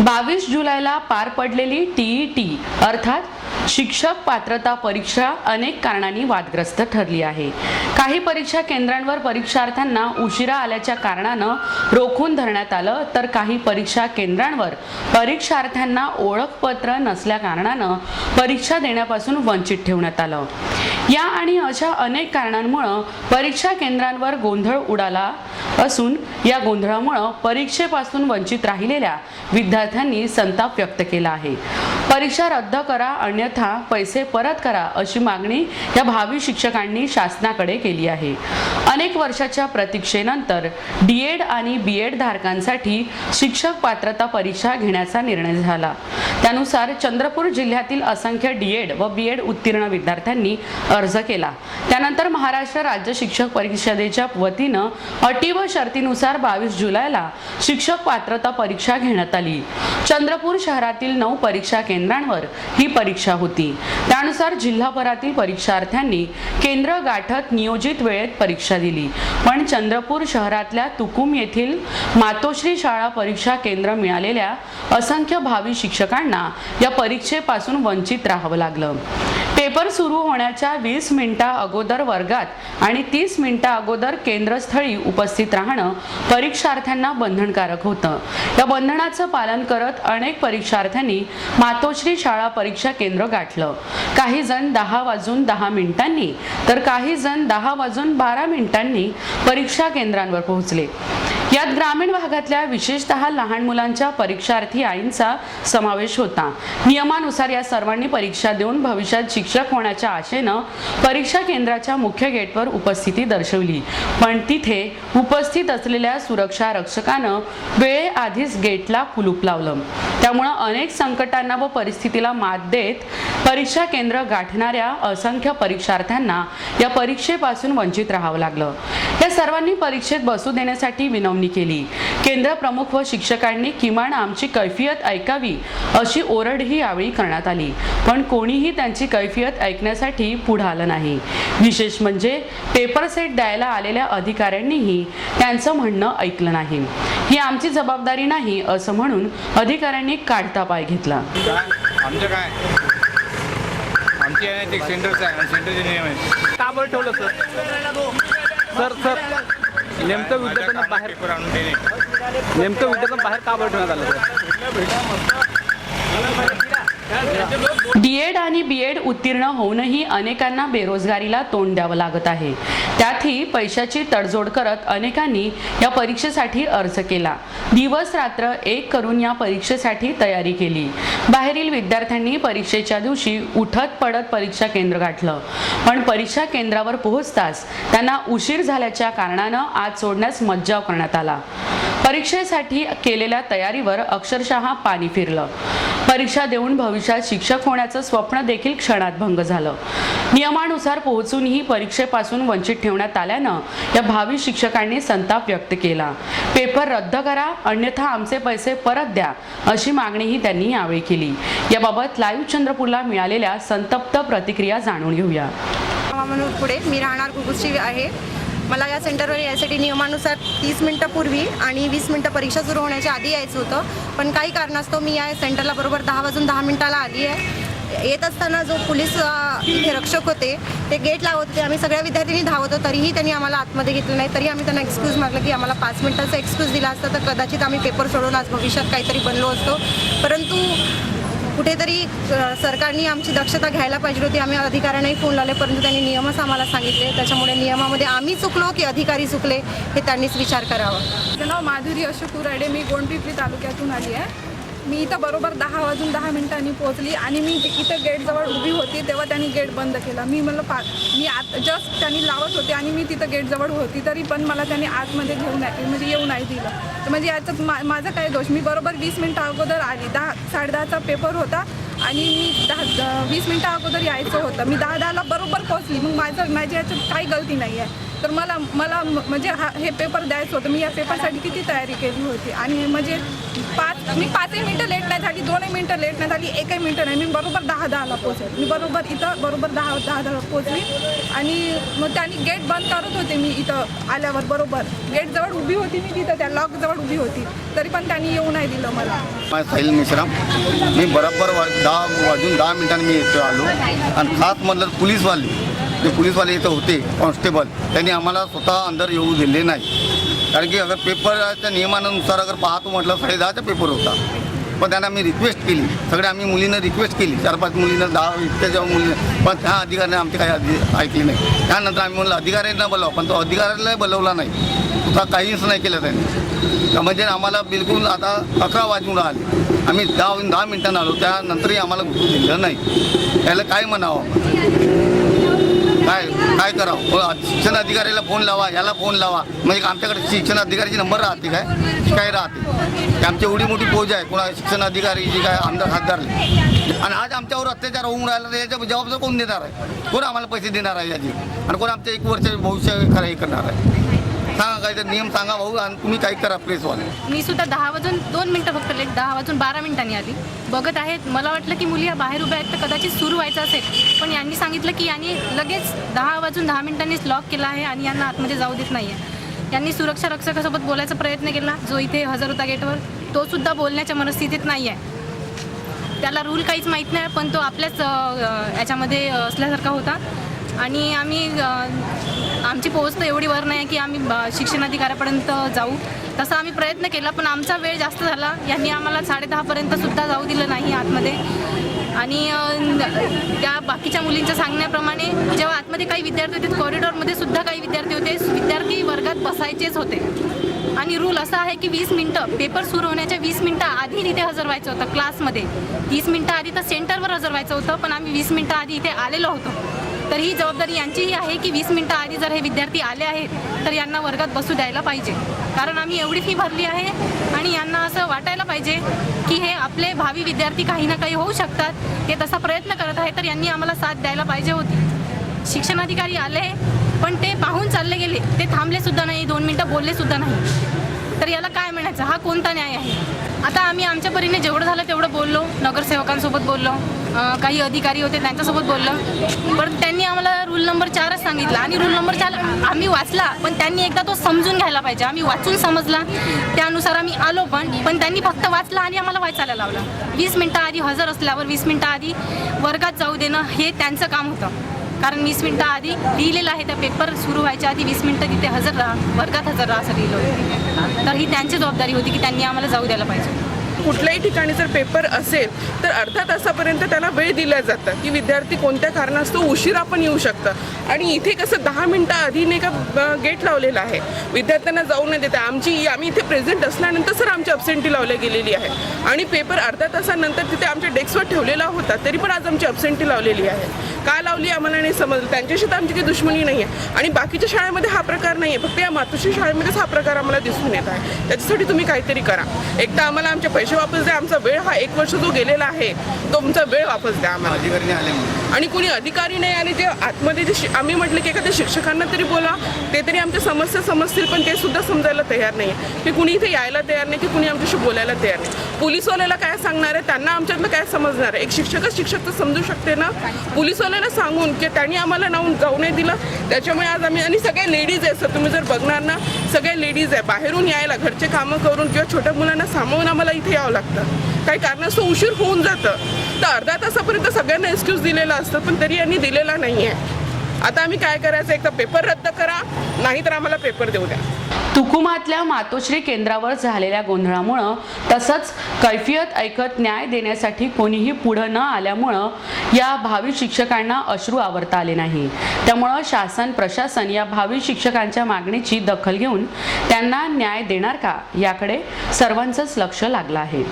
बावीस जुलैला पार पडलेली टीई टी अर्थात शिक्षक पात्रता परीक्षा अनेक कारणांनी वादग्रस्त ठरली आहे. काही परीक्षा केंद्रांवर परीक्षार्थ्यांना उशिरा आल्याच्या कारणानं रोखून धरण्यात आलं तर काही परीक्षा केंद्रांवर परीक्षार्थ्यांना ओळखपत्र नसल्या कारणानं परीक्षा देण्यापासून वंचित ठेवण्यात आलं. या आणि अशा अनेक कारणांमुळं परीक्षा केंद्रांवर गोंधळ उडाला असून या गोंधळामुळं परीक्षेपासून वंचित राहिलेल्या विद्यार्थ्यांनी संताप व्यक्त केला आहे. परीक्षा रद्द करा अन्यथा पैसे परत करा अशी मागणी या भावी शिक्षकांनी शासनाकडे केली आहे. अनेक वर्षाच्या प्रतीक्षेनंतर डी एड आणि बी एड धारकांसाठी शिक्षक पात्रता परीक्षा घेण्याचा निर्णय झाला. त्यानुसार चंद्रपूर जिल्ह्यातील असंख्य डी एड व बी एड उत्तीर्ण विद्यार्थ्यांनी अर्ज केला. त्यानंतर महाराष्ट्र राज्य शिक्षक परिषदेच्या वतीनं अटी व शर्तीनुसार बावीस जुलैला शिक्षक पात्रता परीक्षा घेण्यात आली. चंद्रपूर शहरातील नऊ परीक्षा केंद्रांवर ही परीक्षा होती. त्यानुसार जिल्हाभरातील परीक्षार्थ्यांनी केंद्र गाठत नियोजित वेळेत परीक्षा दिली. पण चंद्रपूर शहरातल्या तुकुम येथील मातोश्री शाळा परीक्षा केंद्र मिळालेल्या असंख्य भावी शिक्षकांना या परीक्षेपासून वंचित राहावं लागलं. पेपर सुरू होण्याच्या वीस मिनिटा अगोदर वर्गात आणि तीस मिनिटा अगोदर केंद्रस्थळी उपस्थित राहणं परीक्षार्थ्यांना बंधनकारक होतं. या बंधनाचं पालन करत अनेक परीक्षार्थ्यांनी मातोश्री शाळा परीक्षा केंद्र गाठलं. काही जण दहा वाजून दहा मिनिटांनी तर काही जण दहा वाजून बारा मिनिटांनी परीक्षा केंद्रांवर पोहोचले. यात ग्रामीण भागातल्या विशेषतः लहान मुलांच्या परीक्षार्थी आईंचा समावेश होता. नियमानुसार या सर्वांनी परीक्षा देऊन भविष्यात शिक्षक होण्याच्या आशेनं परीक्षा केंद्राच्या मुख्य गेटवर उपस्थिती दर्शवली. पण तिथे उपस्थित असलेल्या सुरक्षा रक्षकानं वेळेआधीच गेटला कुलूप लावलं. त्यामुळं अनेक संकटांना व परिस्थितीला मात देत परीक्षा केंद्र गाठणाऱ्या असंख्य परीक्षार्थ्यांना या परीक्षेपासून वंचित राहावं लागलं. या सर्वांनी परीक्षेत बसू देण्यासाठी विनवणी केली केंद्र प्रमुख व शिक्षकांनी किमान आमची कैफियत ऐकावी अशी ओरडही यावेळी करण्यात आली पण कोणीही त्यांची कैफियत ऐकण्यासाठी पुढे आलं नाही विशेष म्हणजे पेपर सेट द्यायला आलेल्या अधिकाऱ्यांनीही त्यांचं म्हणणं ऐकलं नाही ही आमची जबाबदारी नाही असं म्हणून अधिकाऱ्यांनी काढता पाय घेतला आमचं काय आमचे आहे ते सेंटरचं आहे सेंटरचे नियम आहे का बरं ठेवलं सर सर सर नेमकं विद्यार्थ्यांना बाहेर पेपर आणून देणे. नेमकं विद्यार्थ्यांना बाहेर का बरं ठेवण्यात आलं डी एड आणि बीएड उत्तीर्ण होऊनही अनेकांना बेरोजगारीला तोंड द्यावं लागत आहे. त्यातही पैशाची तडजोड करत अनेकांनी या परीक्षेसाठी अर्ज केला. दिवस रात्र एक करून या परीक्षेसाठी तयारी केली. बाहेरील विद्यार्थ्यांनी परीक्षेच्या दिवशी उठत पडत परीक्षा केंद्र गाठलं. पण परीक्षा केंद्रावर पोहोचताच त्यांना उशीर झाल्याच्या कारणानं आज सोडण्यास मज्जाव करण्यात आला. परीक्षेसाठी केलेल्या तयारीवर अक्षरशः पाणी फिरलं. परीक्षा देऊन भविष्यात शिक्षक होण्याचं स्वप्न देखील क्षणात भंग झालं. नियमानुसार पोहोचूनही परीक्षेपासून वंचित ठेवण्यात आल्यानं या भावी शिक्षकांनी संताप व्यक्त केला. पेपर रद्द करा अन्यथा आमचे पैसे परत द्या अशी मागणीही त्यांनी यावेळी केली. याबाबत लाईव्ह चंद्रपूरला मिळालेल्या संतप्त प्रतिक्रिया जाणून घेऊया. म्हणून पुढे. मी राहणार कुकुसची आहे. मला या सेंटरवर यासाठी नियमानुसार तीस मिनटापूर्वी आणि वीस मिनटं परीक्षा सुरू होण्याच्या आधी यायचं होतं. पण काही कारणास्तव मी या सेंटरला बरोबर दहा वाजून दहा मिनटाला आली आहे. येत असताना जो पोलीस इथे रक्षक होते ते गेट लावत होते. आम्ही सगळ्या विद्यार्थ्यांनी धावत होतो. तरीही त्यांनी आम्हाला आतमध्ये घेतलं नाही. तरी आम्ही त्यांना एक्सक्यूज मागलं की आम्हाला पाच मिनिटाचा एक्सक्यूज दिला असता. तर कदाचित आम्ही पेपर सोडून आज भविष्यात काहीतरी बनलो असतो. परंतु कुठेतरी सरकारने आमची दक्षता घ्यायला पाहिजे होती. आम्ही अधिकाऱ्यांनाही फोन लावले परंतु त्यांनी नियमच आम्हाला सांगितले. त्याच्यामुळे नियमामध्ये आम्ही चुकलो की अधिकारी चुकले हे त्यांनीच विचार करावा. माझं नाव माधुरी अशोक कुराडे मी गोंडपिपरी तालुक्यातून आली आहे. मी इथं बरोबर दहा वाजून दहा मिनिटांनी पोहोचली आणि मी इथं गेटजवळ उभी होती तेव्हा त्यांनी गेट बंद केला. मी म्हणलं पा मी आत जस्ट त्यांनी लावत होते आणि मी तिथं गेटजवळ होती तरी पण मला त्यांनी आतमध्ये घेऊन नाही म्हणजे येऊ नाही दिलं. तर म्हणजे याच्यात मा माझा काय दोष? मी बरोबर वीस मिनटं अगोदर आली. दहा साडेदहाचा पेपर होता आणि मी दहा द- वीस मिनटं अगोदर यायचं होतं. मी दहा दहाला बरोबर पोहोचली. मग माझं माझ्या याच्यात काही गलती नाही आहे तर मला मला म्हणजे हा हे पेपर द्यायचं होतं. मी या पेपरसाठी किती तयारी केली होती? आणि म्हणजे पाच मी पाचही मिनटं लेट नाही झाली दोनही मिनटं लेट नाही झाली एकही मिनटं नाही. मी बरोबर दहा दहाला पोहोचले. मी बरोबर इथं बरोबर दहा दहा दहाला पोचली आणि मग त्यांनी गेट बंद करत होते मी इथं आल्यावर बरोबर. गेटजवळ उभी होती मी तिथं त्या लॉकजवळ उभी होती. तरी पण त्यांनी येऊ नाही दिलं मला. साहिल मिश्रा मी बरोबर वा दहा वाजून दहा मिनिटांनी मी इथं आलो. आणि खास म्हणलं तर जे पोलीसवाले इथं होते कॉन्स्टेबल त्यांनी आम्हाला स्वतः अंदर येऊ दिले नाही. कारण की अगर पेपरच्या नियमानुसार अगर पाहतो म्हटलं साडे दहाचा पेपर होता. पण त्यांना मी रिक्वेस्ट केली. सगळे आम्ही मुलींना रिक्वेस्ट केली. चार पाच मुलींना दहा इतक्या जेव्हा पण त्या अधिकाऱ्याने आमची काही आधी ऐकली नाही. त्यानंतर आम्ही म्हणलं अधिकाऱ्यांना बोलावं पण तो अधिकाऱ्यालाही बोलवला नाही. सुद्धा काहीच नाही केलं त्यांनी. म्हणजे आम्हाला बिलकुल आता अकरा वाजून आले आम्ही दहा दहा मिनिटांना आलो. त्यानंतरही आम्हाला घुसू दिलं नाही. त्याला काय म्हणावं काय काय करावं? हो, शिक्षण अधिकाऱ्याला फोन लावा याला फोन लावा. म्हणजे आमच्याकडे शिक्षण अधिकाऱ्याची नंबर राहते काय? काय राहते? आमची एवढी मोठी फौज आहे कोणा शिक्षण अधिकारी जी काय आमदार खासदार आणि आज आमच्यावर अत्याचार होऊन राहिला तर याच्या जबाबदार कोण देणार आहे? कोण आम्हाला पैसे देणार आहे याची? आणि कोण आमच्या एक वर्ष भविष्य खरं हे करणार आहे? सांगा तर नियम सांगा भाऊ आणि तुम्ही काही करा प्रेसवाले मी सुद्धा दहा वाजून दोन मिनटं फक्त लेट दहा वाजून बारा मिनिटांनी आली. बघत आहेत. मला वाटलं की मुली या बाहेर उभ्या आहेत तर कदाचित सुरू व्हायचं असेल. पण यांनी सांगितलं की यांनी लगेच दहा वाजून दहा मिनिटांनीच लॉक केला आहे आणि यांना आतमध्ये जाऊ देत नाही आहे यांनी सुरक्षा रक्षकासोबत बोलायचा प्रयत्न केला. जो इथे हजर होता गेटवर तो सुद्धा बोलण्याच्या मनस्थितीत नाही आहे त्याला रूल काहीच माहीत नाही पण तो आपल्याच याच्यामध्ये असल्यासारखा होता. आणि आम्ही आमची पोहोच तर एवढी वर नाही की आम्ही शिक्षणाधिकाऱ्यापर्यंत जाऊ. तसा आम्ही प्रयत्न केला पण आमचा वेळ जास्त झाला. यांनी आम्हाला साडेदहापर्यंत सुद्धा जाऊ दिलं नाही आतमध्ये. आणि त्या बाकीच्या मुलींच्या सांगण्याप्रमाणे जेव्हा आतमध्ये काही विद्यार्थी होते कॉरिडॉरमध्ये सुद्धा काही विद्यार्थी होते. विद्यार्थी वर्गात बसायचेच होते. आणि रूल असा आहे की वीस मिनटं पेपर सुरू होण्याच्या वीस मिनटं आधी तिथे हजर व्हायचं होतं क्लासमध्ये तीस मिनटं आधी तर सेंटरवर हजर व्हायचं होतं पण आम्ही वीस मिनटं आधी इथे आलेलो होतो. तर ही जबाबदारी यांचीही आहे की वीस मिनटं आधी जर हे विद्यार्थी आले आहेत तर यांना वर्गात बसू द्यायला पाहिजे. कारण आम्ही एवढी फी भरली आहे आणि यांना असं वाटायला पाहिजे की हे आपले भावी विद्यार्थी काही ना काही होऊ शकतात. ते तसा प्रयत्न करत आहे तर यांनी आम्हाला साथ द्यायला पाहिजे होती. शिक्षणाधिकारी आले पण ते पाहून चालले गेले. ते थांबले सुद्धा नाही दोन मिनटं बोलले सुद्धा नाही. तर याला काय म्हणायचं? हा कोणता न्याय आहे? आता आम्ही आमच्या परीने जेवढं झालं तेवढं बोललो नगरसेवकांसोबत बोललो काही अधिकारी होते त्यांच्यासोबत बोललो. पण त्यांनी आम्हाला रूल नंबर चारच सांगितला आणि रूल नंबर चार आम्ही वाचला पण त्यांनी एकदा तो समजून घ्यायला पाहिजे. आम्ही वाचून समजला त्यानुसार आम्ही आलो पण पण त्यांनी फक्त वाचला आणि आम्हाला वाचायला लावलं. वीस मिनटं आधी हजर असल्यावर वीस मिनटं आधी वर्गात जाऊ देणं हे त्यांचं काम होतं. कारण वीस मिनटं आधी लिहिलेलं आहे त्या पेपर सुरू व्हायच्या आधी वीस मिनटं तिथे हजर राहा वर्गात हजर राहा असं लिहिलं होतं. तर ही त्यांची जबाबदारी होती की त्यांनी आम्हाला जाऊ द्यायला पाहिजे. कुठल्याही ठिकाणी जर पेपर असेल तर अर्धा तासापर्यंत त्याला वेळ दिला जातं की विद्यार्थी कोणत्या कारणास्तव उशिरा पण येऊ शकतं आणि इथे कसं दहा मिनटं आधी नाही का गेट लावलेला आहे. विद्यार्थ्यांना जाऊ न देता आमची आम्ही इथे प्रेझेंट असल्यानंतर सर आमची अब्सेंटी लावली गेलेली आहे. आणि पेपर अर्ध्या तासानंतर तिथे आमच्या डेस्कवर ठेवलेला होता तरी पण आज आमची अब्सेंटी लावलेली आहे. का लावली आम्हाला नाही समजलं. त्यांच्याशी तर आमची काही दुश्मनी नाही आहे आणि बाकीच्या शाळेमध्ये हा प्रकार नाही आहे फक्त या मातोश्री शाळेमध्येच हा प्रकार आम्हाला दिसून येत आहे. त्याच्यासाठी तुम्ही काहीतरी करा. एकदा आम्हाला आमच्या पैशा पैसे वापस द्या. आमचा वेळ हा एक वर्ष जो गेलेला आहे तो आमचा वेळ वापस द्या आम्हाला. आणि कुणी अधिकारी नाही आणि जे आतमध्ये जे शि- आम्ही म्हटलं की एखाद्या शिक्षकांना तरी बोला ते तरी आमच्या समस्या समजतील पण ते सुद्धा समजायला तयार नाही आहे. की कुणी इथे यायला तयार नाही की कुणी आमच्याशी बोलायला तयार नाही. पोलीसवाल्याला काय सांगणार आहे? त्यांना आमच्यातलं काय समजणार आहे? एक शिक्षकच शिक्षक तर समजू शकते ना? पोलीसवाल्याला सांगून की त्यांनी आम्हाला नावून जाऊ नाही दिलं त्याच्यामुळे आज आम्ही आणि सगळ्या लेडीज आहे सर तुम्ही जर बघणार ना सगळ्या लेडीज आहे बाहेरून यायला घरचे कामं करून किंवा छोट्या मुलांना सामावून आम्हाला इथे यावं लागतं. काही कारणास्तव उशीर होऊन जातं. तर अर्ध्या तासापर्यंत सगळ्यांना एक्सक्यूज दिलेला असतं पण तरी यांनी दिलेला नाही आहे आता आम्ही काय करायचं एक तर पेपर रद्द करा नाहीतर आम्हाला पेपर देऊ द्या. तुकुमातल्या मातोश्री केंद्रावर झालेल्या गोंधळामुळं तसंच कैफियत ऐकत न्याय देण्यासाठी कोणीही पुढं न आल्यामुळं या भावी शिक्षकांना अश्रू आवरता आले नाही. त्यामुळं शासन प्रशासन या भावी शिक्षकांच्या मागणीची दखल घेऊन त्यांना न्याय देणार का याकडे सर्वांचंच लक्ष लागलं आहे.